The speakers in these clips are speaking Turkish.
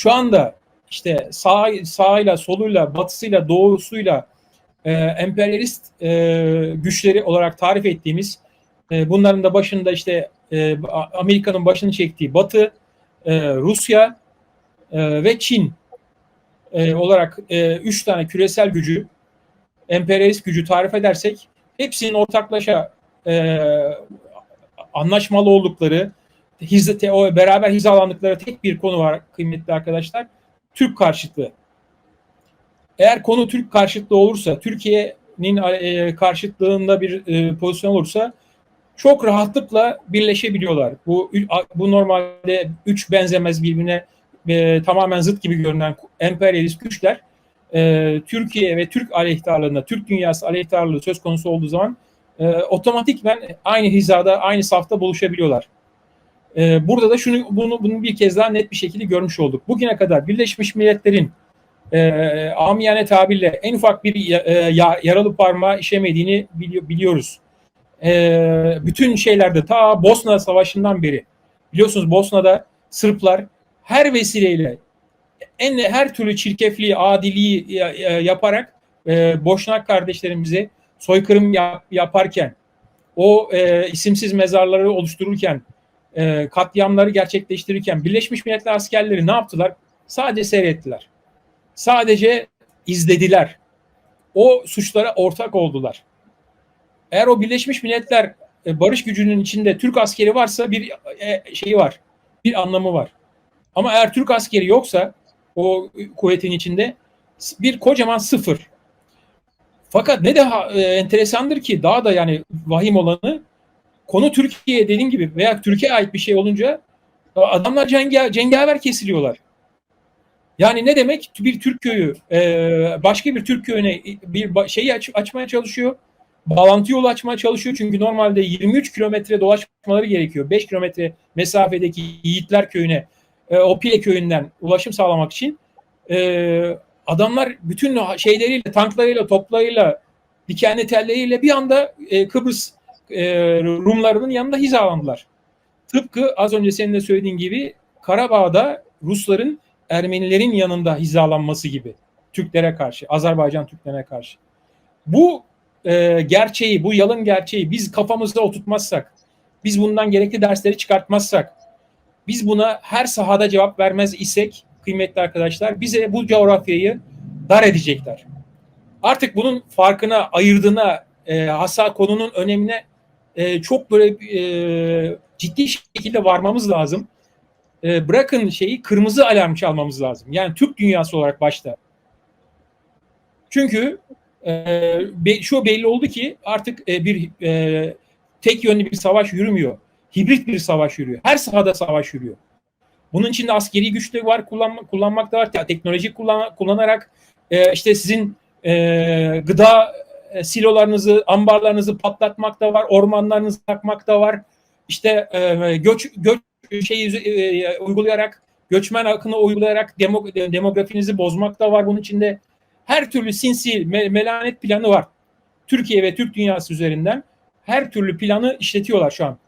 şu anda işte sağ sağıyla, soluyla, batısıyla, doğusuyla e, emperyalist e, güçleri olarak tarif ettiğimiz e, bunların da başında işte e, Amerika'nın başını çektiği Batı, e, Rusya e, ve Çin e, olarak e, üç tane küresel gücü, emperyalist gücü tarif edersek hepsinin ortaklaşa e, anlaşmalı oldukları, hizete, o beraber hizalandıkları tek bir konu var kıymetli arkadaşlar. Türk karşıtlığı. Eğer konu Türk karşıtlığı olursa, Türkiye'nin e, karşıtlığında bir e, pozisyon olursa çok rahatlıkla birleşebiliyorlar. Bu bu normalde üç benzemez birbirine e, tamamen zıt gibi görünen emperyalist güçler e, Türkiye ve Türk aleyhtarlığında, Türk dünyası aleyhtarlığı söz konusu olduğu zaman e, otomatikmen aynı hizada, aynı safta buluşabiliyorlar. E, burada da şunu bunu, bunu bir kez daha net bir şekilde görmüş olduk. Bugüne kadar Birleşmiş Milletler'in e, amiyane tabirle en ufak bir e, yaralı parmağı işemediğini biliyor, biliyoruz. E, bütün şeylerde ta Bosna Savaşı'ndan beri biliyorsunuz Bosna'da Sırplar her vesileyle en her türlü çirkefliği, adiliği yaparak e, Boşnak kardeşlerimizi soykırım yap, yaparken, o e, isimsiz mezarları oluştururken, e, katliamları gerçekleştirirken Birleşmiş Milletler askerleri ne yaptılar? Sadece seyrettiler. Sadece izlediler. O suçlara ortak oldular. Eğer o Birleşmiş Milletler e, barış gücünün içinde Türk askeri varsa bir e, şeyi var. Bir anlamı var. Ama eğer Türk askeri yoksa o kuvvetin içinde bir kocaman sıfır. Fakat ne daha e, enteresandır ki daha da yani vahim olanı konu Türkiye dediğim gibi veya Türkiye ait bir şey olunca adamlar cenge, cengaver kesiliyorlar. Yani ne demek? Bir Türk köyü e, başka bir Türk köyüne bir şeyi aç, açmaya çalışıyor. Bağlantı yolu açmaya çalışıyor. Çünkü normalde 23 kilometre dolaşmaları gerekiyor. 5 kilometre mesafedeki Yiğitler köyüne e, o Pile köyünden ulaşım sağlamak için e, adamlar bütün şeyleriyle, tanklarıyla, toplarıyla, dikenli telleriyle bir anda Kıbrıs e, Rumlarının yanında hizalandılar. Tıpkı az önce senin de söylediğin gibi Karabağ'da Rusların Ermenilerin yanında hizalanması gibi Türklere karşı, Azerbaycan Türklerine karşı. Bu e, gerçeği, bu yalın gerçeği biz kafamızda oturtmazsak, biz bundan gerekli dersleri çıkartmazsak, biz buna her sahada cevap vermez isek kıymetli arkadaşlar bize bu coğrafyayı dar edecekler. Artık bunun farkına, ayırdığına, e, hasa konunun önemine e, çok böyle e, ciddi şekilde varmamız lazım. E, bırakın şeyi kırmızı alarm çalmamız lazım. Yani Türk dünyası olarak başta. Çünkü e, be, şu belli oldu ki artık e, bir e, tek yönlü bir savaş yürümüyor hibrit bir savaş yürüyor. Her sahada savaş yürüyor. Bunun içinde askeri güç de var, kullanma, kullanmak da var. Teknoloji kullan, kullanarak e, işte sizin e, gıda e, silolarınızı, ambarlarınızı patlatmak da var, ormanlarınızı takmak da var. İşte e, göç göç şeyi e, uygulayarak, göçmen akını uygulayarak demo, demografinizi bozmak da var. Bunun içinde her türlü sinsi me, melanet planı var. Türkiye ve Türk dünyası üzerinden her türlü planı işletiyorlar şu an.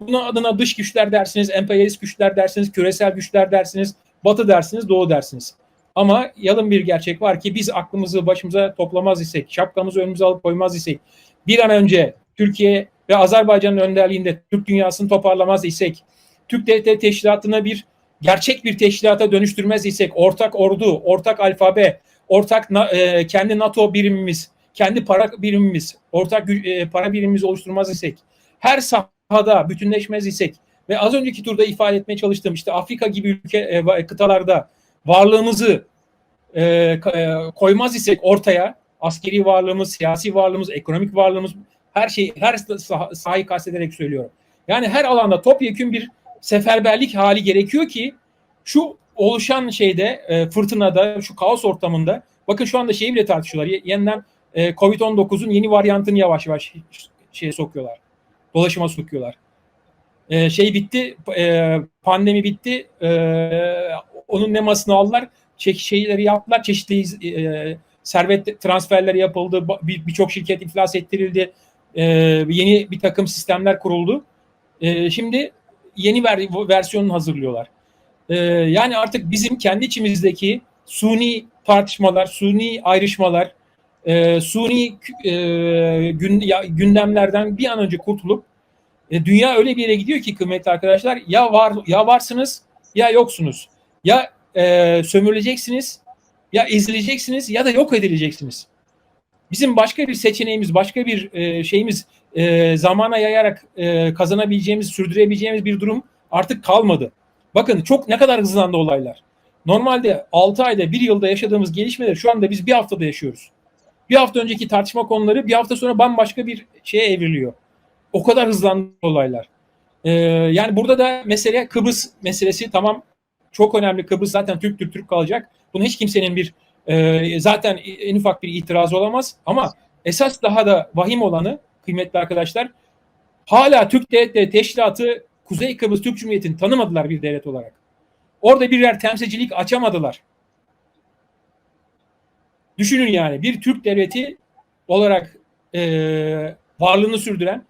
Buna adına dış güçler dersiniz, emperyalist güçler dersiniz, küresel güçler dersiniz, batı dersiniz, doğu dersiniz. Ama yalın bir gerçek var ki biz aklımızı başımıza toplamaz isek, şapkamızı önümüze alıp koymaz isek, bir an önce Türkiye ve Azerbaycan'ın önderliğinde Türk dünyasını toparlamaz isek, Türk Devlet Teşkilatı'nı bir gerçek bir teşkilata dönüştürmez isek, ortak ordu, ortak alfabe, ortak e, kendi NATO birimimiz, kendi para birimimiz, ortak e, para birimimiz oluşturmaz isek, her sah sahada bütünleşmez isek ve az önceki turda ifade etmeye çalıştığım işte Afrika gibi ülke e, kıtalarda varlığımızı e, e, koymaz isek ortaya askeri varlığımız, siyasi varlığımız, ekonomik varlığımız her şey her sah sahayı kastederek söylüyorum. Yani her alanda topyekün bir seferberlik hali gerekiyor ki şu oluşan şeyde e, fırtınada şu kaos ortamında bakın şu anda şeyi bile tartışıyorlar. Yeniden e, Covid-19'un yeni varyantını yavaş yavaş şeye sokuyorlar dolaşıma sokuyorlar. E, şey bitti, e, pandemi bitti. E, onun nemasını aldılar. Çek, şeyleri yaptılar. Çeşitli e, servet transferleri yapıldı. Birçok bir şirket iflas ettirildi. E, yeni bir takım sistemler kuruldu. E, şimdi yeni ver, versiyonunu hazırlıyorlar. e, yani artık bizim kendi içimizdeki suni tartışmalar, suni ayrışmalar, e, suni e, gün, ya, gündemlerden bir an önce kurtulup e, dünya öyle bir yere gidiyor ki kıymetli arkadaşlar ya var ya varsınız ya yoksunuz. Ya e, sömürüleceksiniz ya ezileceksiniz ya da yok edileceksiniz. Bizim başka bir seçeneğimiz, başka bir e, şeyimiz e, zamana yayarak e, kazanabileceğimiz, sürdürebileceğimiz bir durum artık kalmadı. Bakın çok ne kadar hızlandı olaylar. Normalde 6 ayda, 1 yılda yaşadığımız gelişmeleri şu anda biz bir haftada yaşıyoruz. Bir hafta önceki tartışma konuları bir hafta sonra bambaşka bir şeye evriliyor. O kadar hızlandı olaylar. Ee, yani burada da mesele Kıbrıs meselesi tamam çok önemli. Kıbrıs zaten Türk Türk kalacak. Bunu hiç kimsenin bir e, zaten en ufak bir itiraz olamaz. Ama esas daha da vahim olanı kıymetli arkadaşlar hala Türk Devletleri Teşkilatı Kuzey Kıbrıs Türk Cumhuriyeti'ni tanımadılar bir devlet olarak. Orada birer temsilcilik açamadılar. Düşünün yani bir Türk devleti olarak e, varlığını sürdüren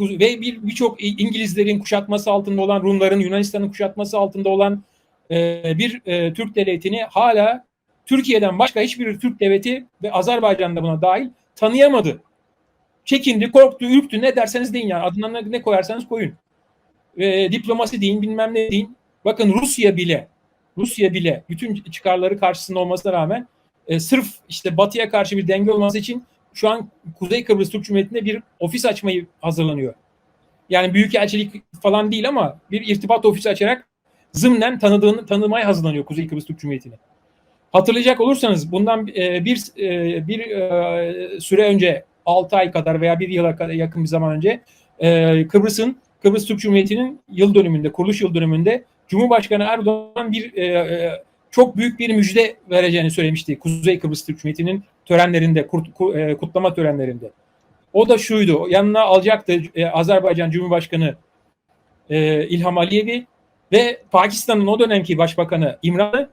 ve bir birçok İngilizlerin kuşatması altında olan, Rumların, Yunanistan'ın kuşatması altında olan e, bir e, Türk devletini hala Türkiye'den başka hiçbir Türk devleti ve Azerbaycan da buna dahil tanıyamadı. Çekindi, korktu, ürktü ne derseniz deyin yani adına ne, koyarsanız koyun. E, diplomasi deyin, bilmem ne deyin. Bakın Rusya bile, Rusya bile bütün çıkarları karşısında olmasına rağmen e, sırf işte Batı'ya karşı bir denge olması için şu an Kuzey Kıbrıs Türk Cumhuriyeti'nde bir ofis açmayı hazırlanıyor. Yani büyükelçilik falan değil ama bir irtibat ofisi açarak zımnen tanıdığını tanımaya hazırlanıyor Kuzey Kıbrıs Türk Cumhuriyeti'ni. Hatırlayacak olursanız bundan e, bir e, bir e, süre önce 6 ay kadar veya bir yıla kadar yakın bir zaman önce Kıbrıs'ın Kıbrıs Türk Cumhuriyeti'nin yıl dönümünde, kuruluş yıl dönümünde Cumhurbaşkanı Erdoğan bir çok büyük bir müjde vereceğini söylemişti Kuzey Kıbrıs Türk Cumhuriyeti'nin törenlerinde, kutlama törenlerinde. O da şuydu, yanına alacaktı e, Azerbaycan Cumhurbaşkanı İlham Aliyev'i ve Pakistan'ın o dönemki başbakanı İmran'ı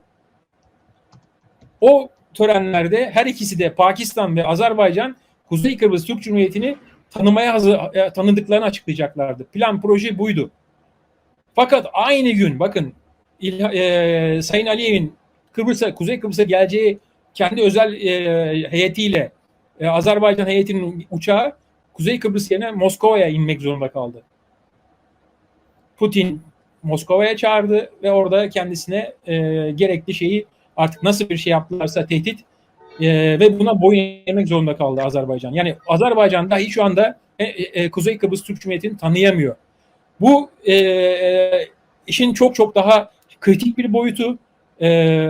o törenlerde her ikisi de Pakistan ve Azerbaycan Kuzey Kıbrıs Türk Cumhuriyeti'ni tanımaya hazır, e, tanıdıklarını açıklayacaklardı. Plan proje buydu. Fakat aynı gün bakın İlha, e, Sayın Aliyev'in Kıbrıs'a, Kuzey Kıbrıs'a geleceği kendi özel e, heyetiyle e, Azerbaycan heyetinin uçağı Kuzey Kıbrıs yerine Moskova'ya inmek zorunda kaldı. Putin Moskova'ya çağırdı ve orada kendisine e, gerekli şeyi artık nasıl bir şey yaptılarsa tehdit e, ve buna boyun eğmek zorunda kaldı Azerbaycan. Yani Azerbaycan dahi şu anda e, e, Kuzey Kıbrıs Türk Cumhuriyeti'ni tanıyamıyor. Bu e, e, işin çok çok daha kritik bir boyutu. E,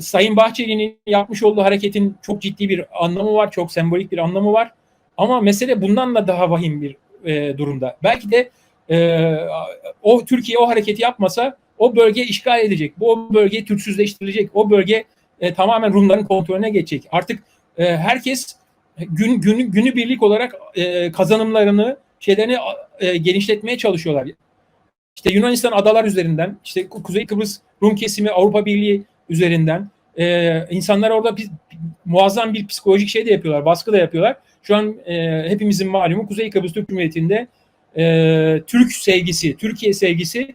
Sayın Bahçeli'nin yapmış olduğu hareketin çok ciddi bir anlamı var, çok sembolik bir anlamı var. Ama mesele bundan da daha vahim bir e, durumda. Belki de e, o Türkiye o hareketi yapmasa o bölge işgal edecek. Bu bölge Türksüzleştirilecek. O bölge e, tamamen Rumların kontrolüne geçecek. Artık e, herkes gün günü günü birlik olarak e, kazanımlarını şeylerini e, genişletmeye çalışıyorlar. İşte Yunanistan adalar üzerinden, işte Kuzey Kıbrıs Rum kesimi Avrupa Birliği üzerinden e, insanlar orada bir, muazzam bir psikolojik şey de yapıyorlar, baskı da yapıyorlar. Şu an e, hepimizin malumu Kuzey Kıbrıs Türk Cumhuriyeti'nde e, Türk sevgisi, Türkiye sevgisi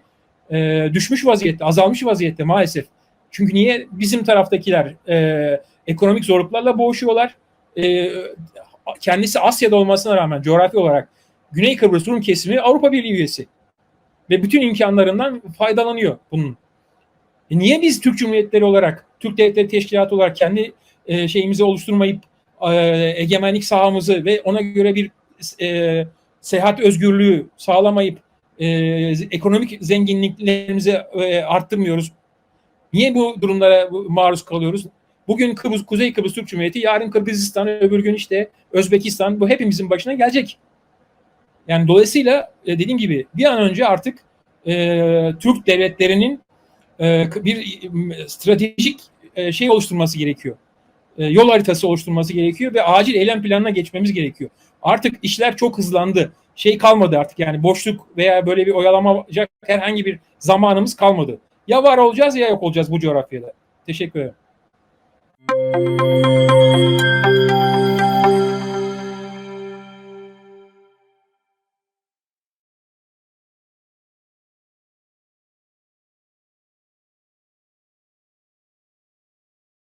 e, düşmüş vaziyette, azalmış vaziyette maalesef. Çünkü niye bizim taraftakiler e, ekonomik zorluklarla boğuşuyorlar? E, kendisi Asya'da olmasına rağmen coğrafi olarak Güney Kıbrıs Rum kesimi Avrupa Birliği üyesi. Ve bütün imkanlarından faydalanıyor bunun. E niye biz Türk Cumhuriyetleri olarak, Türk Devletleri Teşkilatı olarak kendi e, şeyimizi oluşturmayıp e, egemenlik sahamızı ve ona göre bir e, seyahat özgürlüğü sağlamayıp e, ekonomik zenginliklerimizi e, arttırmıyoruz? Niye bu durumlara maruz kalıyoruz? Bugün Kıbrıs, Kuzey Kıbrıs Türk Cumhuriyeti, yarın Kırgızistan, öbür gün işte Özbekistan. Bu hepimizin başına gelecek. Yani dolayısıyla e, dediğim gibi bir an önce artık e, Türk devletlerinin e, bir stratejik e, şey oluşturması gerekiyor. E, yol haritası oluşturması gerekiyor ve acil eylem planına geçmemiz gerekiyor. Artık işler çok hızlandı. Şey kalmadı artık yani boşluk veya böyle bir oyalamayacak herhangi bir zamanımız kalmadı. Ya var olacağız ya yok olacağız bu coğrafyada. Teşekkür ederim.